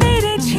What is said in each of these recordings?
পেরেছি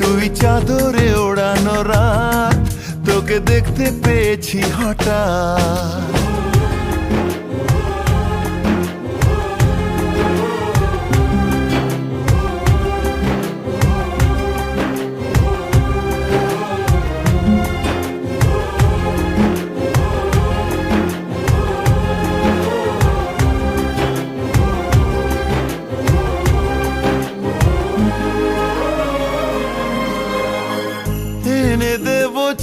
তুই চাদরে ওড়ানো রাত তোকে দেখতে পেয়েছি হঠাৎ।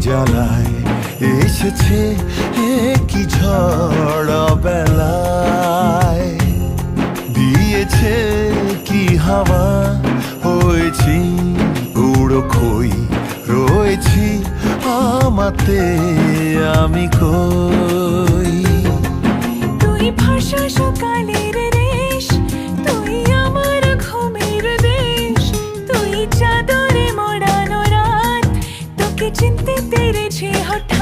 জ্বালায়। এসেছে কি ঝড় বেলায়। দিয়েছে কি হাওয়া? হয়েছি উড়ো খই, রয়েছি আমাতে আমি কই चिंतित तेरे छे हटा